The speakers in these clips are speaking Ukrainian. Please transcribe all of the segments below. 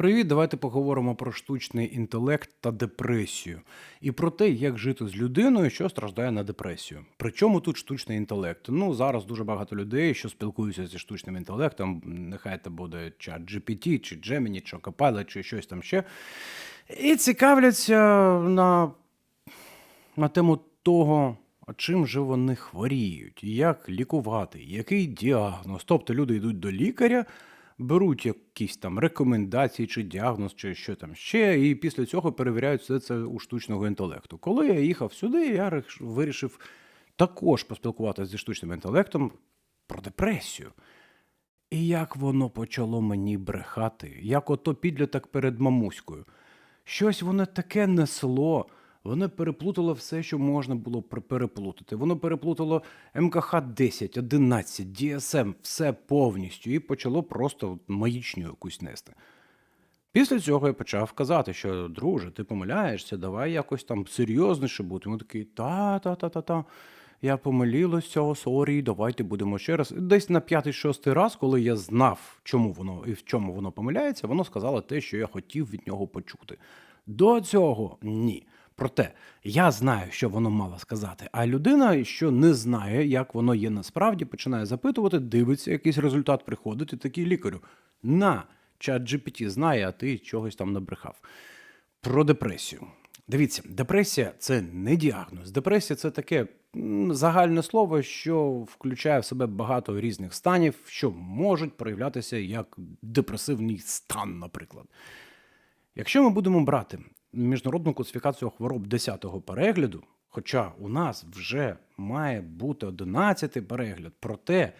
Привіт, давайте поговоримо про штучний інтелект та депресію. І про те, як жити з людиною, що страждає на депресію. Причому тут штучний інтелект? Ну, зараз дуже багато людей, що спілкуються зі штучним інтелектом, нехай це буде чат GPT, чи Gemini, чи Copilot, чи щось там ще. І цікавляться на, на тему того, а чим же вони хворіють, як лікувати, який діагноз. Тобто люди йдуть до лікаря, беруть якісь там рекомендації чи діагноз, чи що там ще, і після цього перевіряють все це у штучного інтелекту. Коли я їхав сюди, я вирішив також поспілкуватися зі штучним інтелектом про депресію. І як воно почало мені брехати, як ото підліток перед мамуською. Щось воно таке несло. Воно переплутало все, що можна було переплутати. Воно переплутало МКХ 10, 11, DSM, все повністю, і почало просто маячню якусь нести. Після цього я почав казати, що друже, ти помиляєшся, давай якось там серйозніше бути. Він такий, та-та-та-та-та. Я помилілася, сорі, давайте будемо ще раз. Десь на п'ятий-шостий раз, коли я знав, чому воно і в чому воно помиляється, воно сказало те, що я хотів від нього почути. До цього ні. Проте я знаю, що воно мало сказати. А людина, що не знає, як воно є насправді, починає запитувати, дивиться, якийсь результат приходить, і такий лікарю. На, чат GPT знає, а ти чогось там набрехав. Про депресію. Дивіться, депресія це не діагноз. Депресія це таке загальне слово, що включає в себе багато різних станів, що можуть проявлятися як депресивний стан, наприклад. Якщо ми будемо брати міжнародну класифікацію хвороб 10-го перегляду, хоча у нас вже має бути 11-й перегляд, проте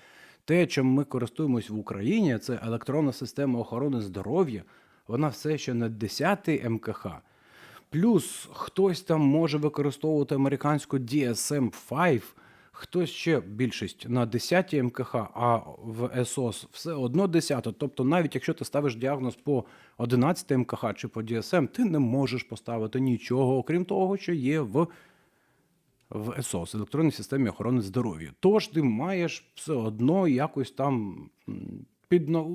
те, чим ми користуємось в Україні, це електронна система охорони здоров'я, вона все ще на 10-й МКХ. Плюс хтось там може використовувати американську DSM-5, хтось ще більшість на 10 МКХ, а в СОС все одно 10. Тобто, навіть якщо ти ставиш діагноз по 11 МКХ чи по DSM, ти не можеш поставити нічого, окрім того, що є в, в ЕСОС, електронній системі охорони здоров'я. Тож ти маєш все одно якось там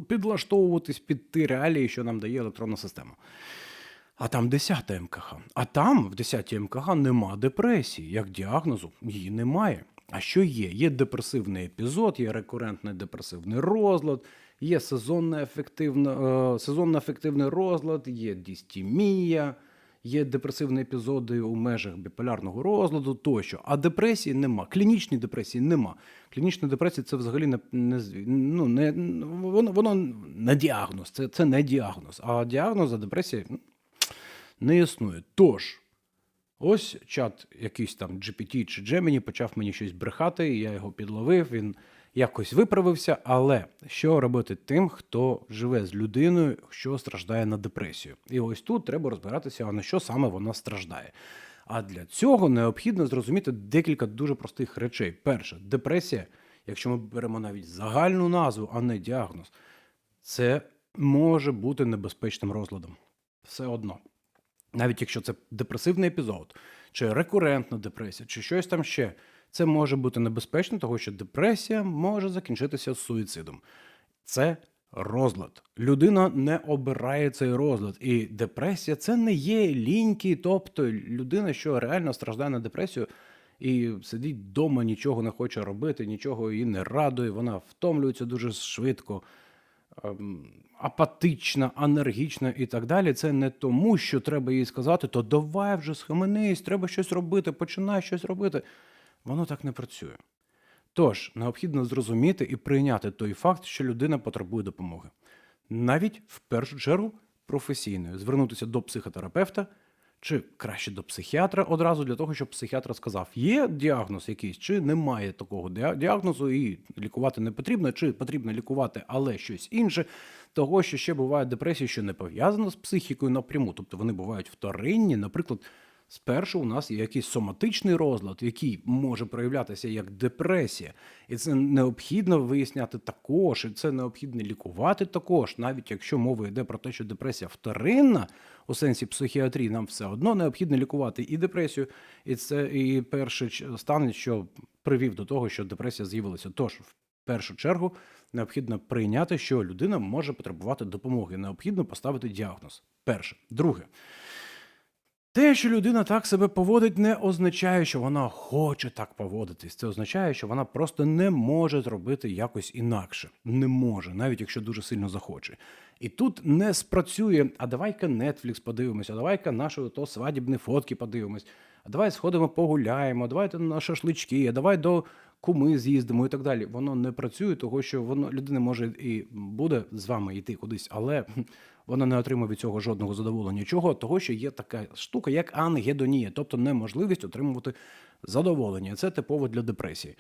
підлаштовуватись під ті реалії, що нам дає електронна система. А там 10 МКХ. А там в 10 МКХ нема депресії. Як діагнозу, її немає. А що є? Є депресивний епізод, є рекурентний депресивний розлад, є е, сезонно-ефективний розлад, є дістімія, є депресивні епізоди у межах біполярного розладу тощо. А депресії нема. Клінічної депресії нема. Клінічна депресія це взагалі не, не, ну, не воно, воно не діагноз. Це, це не діагноз. А діагноз за депресія не існує. Тож, ось чат якийсь там GPT чи Gemini почав мені щось брехати, я його підловив, він якось виправився. Але що робити тим, хто живе з людиною, що страждає на депресію? І ось тут треба розбиратися, а на що саме вона страждає. А для цього необхідно зрозуміти декілька дуже простих речей. Перше, депресія, якщо ми беремо навіть загальну назву, а не діагноз, це може бути небезпечним розладом. Все одно навіть якщо це депресивний епізод, чи рекурентна депресія, чи щось там ще, це може бути небезпечно, тому що депресія може закінчитися суїцидом. Це розлад. Людина не обирає цей розлад. І депресія це не є ліньки, тобто людина, що реально страждає на депресію. І сидить вдома, нічого не хоче робити, нічого її не радує, вона втомлюється дуже швидко апатична, анергічна і так далі, це не тому, що треба їй сказати, то давай вже схаменись, треба щось робити, починай щось робити. Воно так не працює. Тож, необхідно зрозуміти і прийняти той факт, що людина потребує допомоги. Навіть в першу чергу професійної, звернутися до психотерапевта чи краще до психіатра одразу для того, щоб психіатр сказав, є діагноз якийсь, чи немає такого діагнозу, і лікувати не потрібно, чи потрібно лікувати, але щось інше. Того, що ще бувають депресії, що не пов'язано з психікою напряму, тобто вони бувають вторинні. Наприклад, спершу у нас є якийсь соматичний розлад, який може проявлятися як депресія, і це необхідно виясняти також, і це необхідно лікувати також, навіть якщо мова йде про те, що депресія вторинна у сенсі психіатрії, нам все одно необхідно лікувати і депресію, і це і перший стан, що привів до того, що депресія з'явилася. Тож в першу чергу необхідно прийняти, що людина може потребувати допомоги. Необхідно поставити діагноз. Перше. Друге. Те, що людина так себе поводить, не означає, що вона хоче так поводитись. Це означає, що вона просто не може зробити якось інакше. Не може, навіть якщо дуже сильно захоче. І тут не спрацює, а давай-ка Netflix подивимося, а давай-ка наші то свадібні фотки подивимось, давай сходимо погуляємо, давайте на шашлички, давай до куми з'їздимо і так далі. Воно не працює, того що воно людина може і буде з вами йти кудись, але вона не отримує від цього жодного задоволення. Чого? Того, що є така штука, як ангедонія, тобто неможливість отримувати задоволення. Це типово для депресії.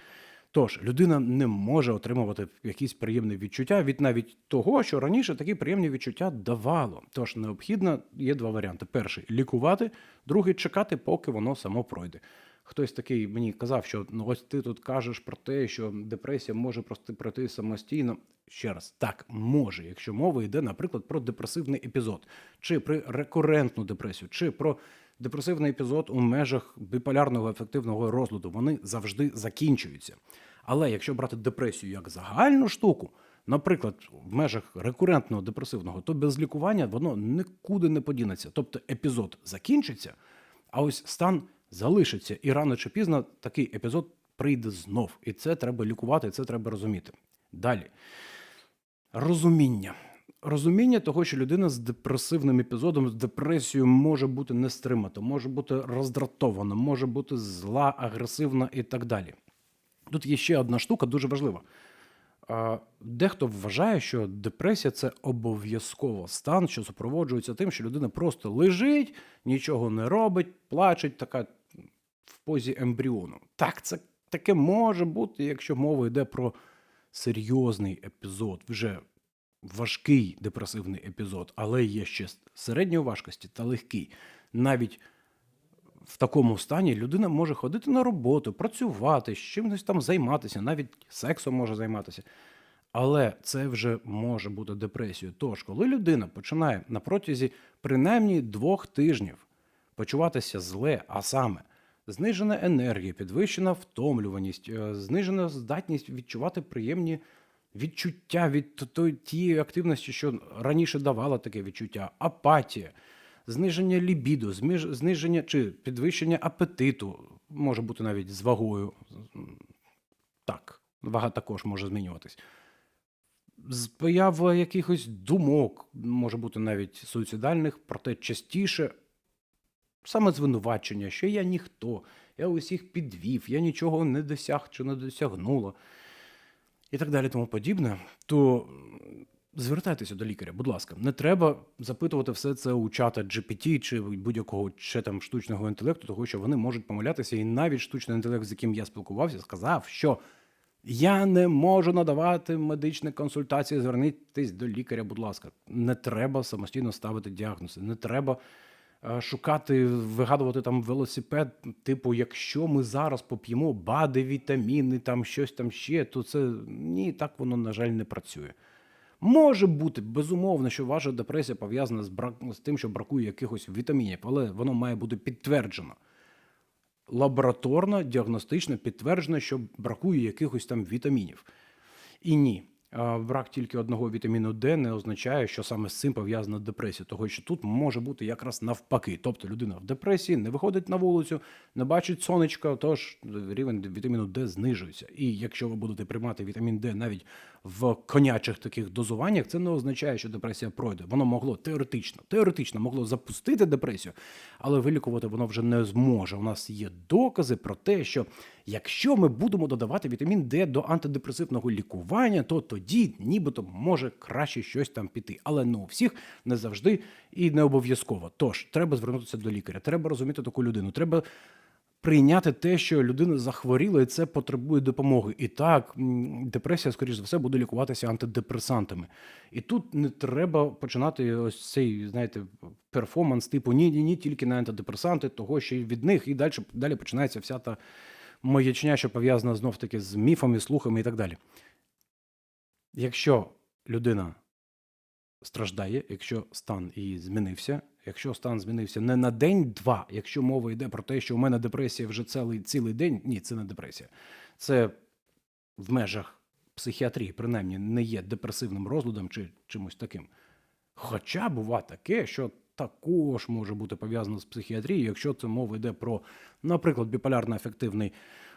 Тож людина не може отримувати якісь приємні відчуття від навіть того, що раніше такі приємні відчуття давало. Тож необхідно є два варіанти: перший лікувати, другий чекати, поки воно само пройде. Хтось такий мені казав, що ну ось ти тут кажеш про те, що депресія може просто пройти самостійно. Ще раз, так може, якщо мова йде, наприклад, про депресивний епізод, чи про рекурентну депресію, чи про депресивний епізод у межах біполярного ефективного розладу, вони завжди закінчуються. Але якщо брати депресію як загальну штуку, наприклад, в межах рекурентного депресивного, то без лікування воно нікуди не подінеться. Тобто епізод закінчиться, а ось стан залишиться, і рано чи пізно такий епізод прийде знов. І це треба лікувати, і це треба розуміти. Далі. Розуміння. Розуміння того, що людина з депресивним епізодом, з депресією може бути нестримата, може бути роздратована, може бути зла, агресивна і так далі. Тут є ще одна штука дуже важлива. Дехто вважає, що депресія це обов'язково стан, що супроводжується тим, що людина просто лежить, нічого не робить, плачеть, така в позі ембріону. Так, це таке може бути, якщо мова йде про серйозний епізод, вже важкий депресивний епізод, але є ще середньої важкості та легкий. Навіть в такому стані людина може ходити на роботу, працювати, з чимось там займатися, навіть сексом може займатися. Але це вже може бути депресією. Тож, коли людина починає на протязі принаймні двох тижнів почуватися зле, а саме знижена енергія, підвищена втомлюваність, е, знижена здатність відчувати приємні відчуття від тієї активності, що раніше давала таке відчуття, апатія, зниження лібіду, зниження чи підвищення апетиту, може бути навіть з вагою. Так, вага також може змінюватись. Поява якихось думок, може бути навіть суїцидальних, проте частіше саме звинувачення, що я ніхто, я усіх підвів, я нічого не досяг чи не досягнула, і так далі, тому подібне, то звертайтеся до лікаря, будь ласка. Не треба запитувати все це у чата GPT чи будь-якого ще там штучного інтелекту, того що вони можуть помилятися, і навіть штучний інтелект, з яким я спілкувався, сказав, що я не можу надавати медичні консультації. Звернітесь до лікаря, будь ласка. Не треба самостійно ставити діагнози, не треба шукати, вигадувати там велосипед. Типу, якщо ми зараз поп'ємо БАДи, вітаміни, там щось там ще, то це ні, так воно, на жаль, не працює. Може бути, безумовно, що ваша депресія пов'язана з, брак... з тим, що бракує якихось вітамінів, але воно має бути підтверджено лабораторно, діагностично підтверджено, що бракує якихось там вітамінів. І ні, брак тільки одного вітаміну Д не означає, що саме з цим пов'язана депресія, того що тут може бути якраз навпаки. Тобто людина в депресії не виходить на вулицю, не бачить сонечка, тож рівень вітаміну Д знижується. І якщо ви будете приймати вітамін Д навіть в конячих таких дозуваннях, це не означає, що депресія пройде. Воно могло теоретично, теоретично могло запустити депресію, але вилікувати воно вже не зможе. У нас є докази про те, що якщо ми будемо додавати вітамін Д до антидепресивного лікування, то тоді нібито може краще щось там піти. Але не у всіх не завжди і не обов'язково. Тож треба звернутися до лікаря, треба розуміти таку людину. Треба прийняти те, що людина захворіла, і це потребує допомоги. І так, депресія, скоріш за все, буде лікуватися антидепресантами. І тут не треба починати ось цей, знаєте, перформанс, типу ні, ні, ні, тільки на антидепресанти, того що від них, і далі, далі починається вся та маячня, що пов'язана знов таки з міфами, слухами і так далі. Якщо людина страждає, якщо стан її змінився. Якщо стан змінився не на день-два, якщо мова йде про те, що у мене депресія вже цілий, цілий день, ні, це не депресія. Це в межах психіатрії, принаймні, не є депресивним розладом чи чимось таким. Хоча бува таке, що також може бути пов'язано з психіатрією, якщо це мова йде про, наприклад, біполярно-афективний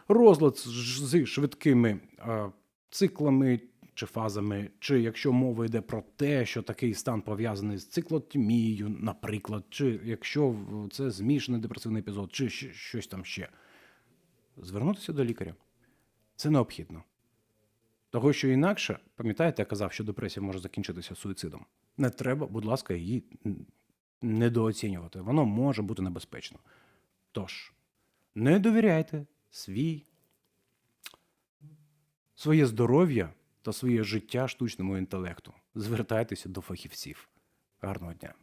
розлад з швидкими е, циклами чи фазами, чи якщо мова йде про те, що такий стан пов'язаний з циклотімією, наприклад, чи якщо це змішаний депресивний епізод, чи щось там ще. Звернутися до лікаря. Це необхідно. Того, що інакше, пам'ятаєте, я казав, що депресія може закінчитися суїцидом. Не треба, будь ласка, її недооцінювати. Воно може бути небезпечно. Тож, не довіряйте свій, своє здоров'я та своє життя штучному інтелекту. Звертайтеся до фахівців. Гарного дня!